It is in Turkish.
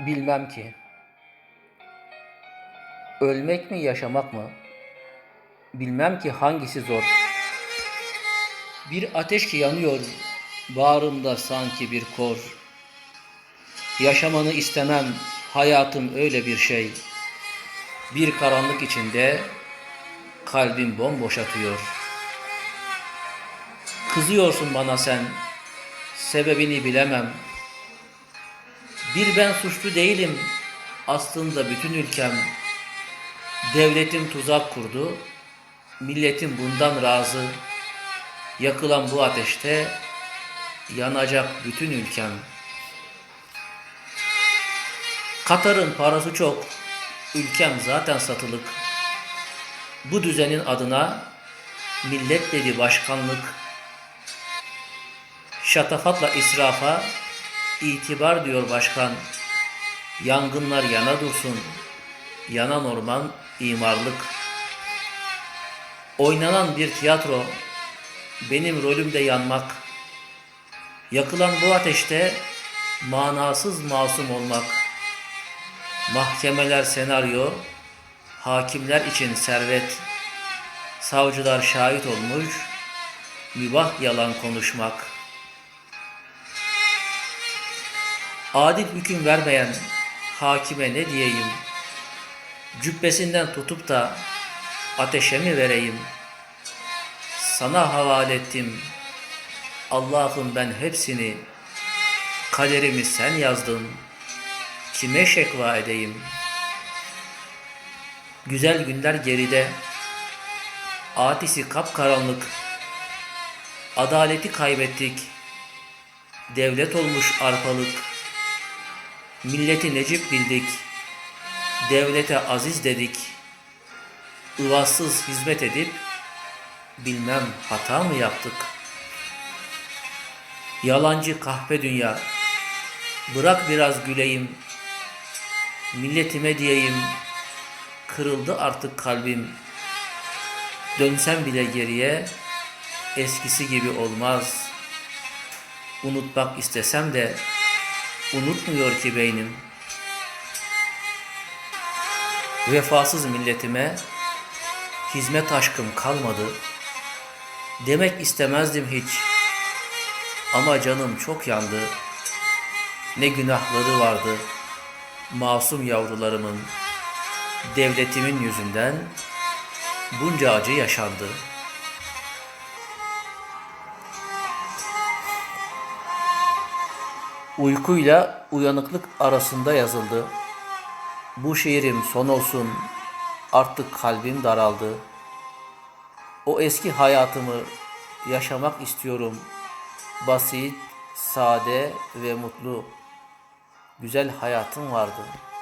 Bilmem ki. Ölmek mi yaşamak mı? Bilmem ki hangisi zor. Bir ateş ki yanıyor bağrımda sanki bir kor. Yaşamanı istemem hayatım öyle bir şey. Bir karanlık içinde kalbim bomboş atıyor. Kızıyorsun bana sen, sebebini bilemem. Bir ben suçlu değilim, aslında bütün ülkem. Devletim tuzak kurdu, milletim bundan razı. Yakılan bu ateşte yanacak bütün ülkem. Katar'ın parası çok, ülkem zaten satılık. Bu düzenin adına millet dedi başkanlık. Şatafatla israfa itibar diyor başkan. Yangınlar yana dursun. Yanan orman imarlık. Oynanan bir tiyatro. Benim rolümde yanmak. Yakılan bu ateşte manasız masum olmak. Mahkemeler senaryo, hakimler için servet, savcılar şahit olmuş, mübah yalan konuşmak. Adil hüküm vermeyen hakime ne diyeyim? Cübbesinden tutup da ateşe mi vereyim? Sana havale ettim. Allah'ım ben hepsini, kaderimi sen yazdın. Kime şekva edeyim? Güzel günler geride, atisi kapkaranlık, adaleti kaybettik, devlet olmuş arpalık, milleti necip bildik, devlete aziz dedik, ıvazsız hizmet edip, bilmem hata mı yaptık? Yalancı kahpe dünya, bırak biraz güleyim, milletime diyeyim, kırıldı artık kalbim. Dönsem bile geriye, eskisi gibi olmaz. Unutmak istesem de, unutmuyor ki beynim. Vefasız milletime, hizmet aşkım kalmadı. Demek istemezdim hiç. Ama canım çok yandı. Ne günahları vardı masum yavrularımın, devletimin yüzünden bunca acı yaşandı. Uykuyla uyanıklık arasında yazıldı. Bu şiirim son olsun, artık kalbim daraldı. O eski hayatımı yaşamak istiyorum. Basit, sade ve mutlu. Güzel hayatım vardı.''